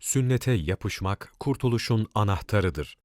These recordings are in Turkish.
Sünnete yapışmak kurtuluşun anahtarıdır.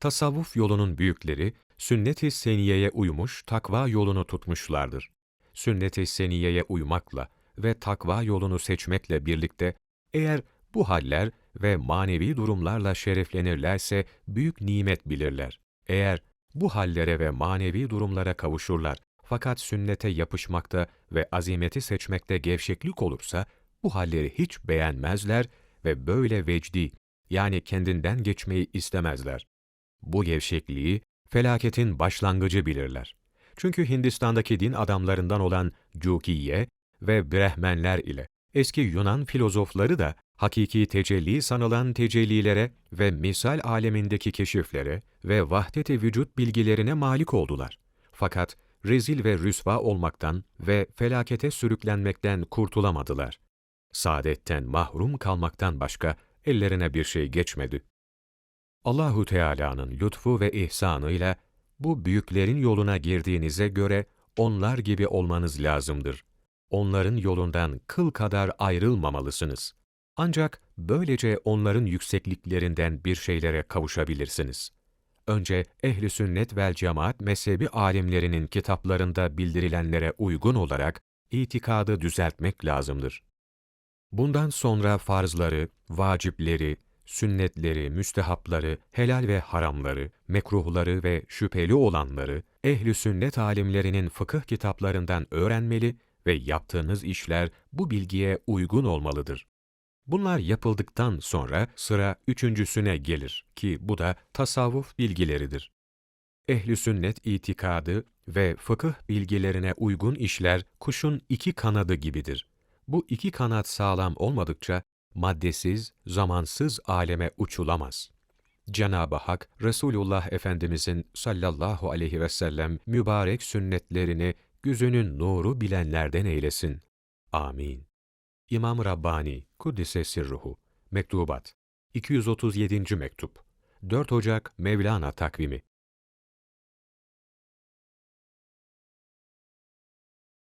Tasavvuf yolunun büyükleri, sünnet-i seniyeye uymuş takva yolunu tutmuşlardır. Sünnet-i seniyeye uymakla ve takva yolunu seçmekle birlikte, eğer bu haller ve manevi durumlarla şereflenirlerse büyük nimet bilirler. Eğer bu hallere ve manevi durumlara kavuşurlar fakat sünnete yapışmakta ve azimeti seçmekte gevşeklik olursa, bu halleri hiç beğenmezler ve böyle vecdi, yani kendinden geçmeyi istemezler. Bu gevşekliği, felaketin başlangıcı bilirler. Çünkü Hindistan'daki din adamlarından olan Cukiye ve Brehmenler ile eski Yunan filozofları da hakiki tecelli sanılan tecellilere ve misal alemindeki keşiflere ve vahdet-i vücut bilgilerine malik oldular. Fakat rezil ve rüsva olmaktan ve felakete sürüklenmekten kurtulamadılar. Saadetten mahrum kalmaktan başka ellerine bir şey geçmedi. Allahu Teala'nın lütfu ve ihsanıyla bu büyüklerin yoluna girdiğinize göre onlar gibi olmanız lazımdır. Onların yolundan kıl kadar ayrılmamalısınız. Ancak böylece onların yüksekliklerinden bir şeylere kavuşabilirsiniz. Önce ehli sünnet vel cemaat mezhebi alimlerinin kitaplarında bildirilenlere uygun olarak itikadı düzeltmek lazımdır. Bundan sonra farzları, vacipleri, sünnetleri, müstehapları, helal ve haramları, mekruhları ve şüpheli olanları ehli sünnet alimlerinin fıkıh kitaplarından öğrenmeli ve yaptığınız işler bu bilgiye uygun olmalıdır. Bunlar yapıldıktan sonra sıra üçüncüsüne gelir ki bu da tasavvuf bilgileridir. Ehli sünnet itikadı ve fıkıh bilgilerine uygun işler kuşun iki kanadı gibidir. Bu iki kanat sağlam olmadıkça maddesiz, zamansız aleme uçulamaz. Cenab-ı Hak, Resulullah Efendimizin sallallahu aleyhi ve sellem mübarek sünnetlerini gözünün nuru bilenlerden eylesin. Amin. İmam Rabbani, Kuddise Sirruhu, Mektubat, 237. Mektup, 4 Ocak Mevlana takvimi,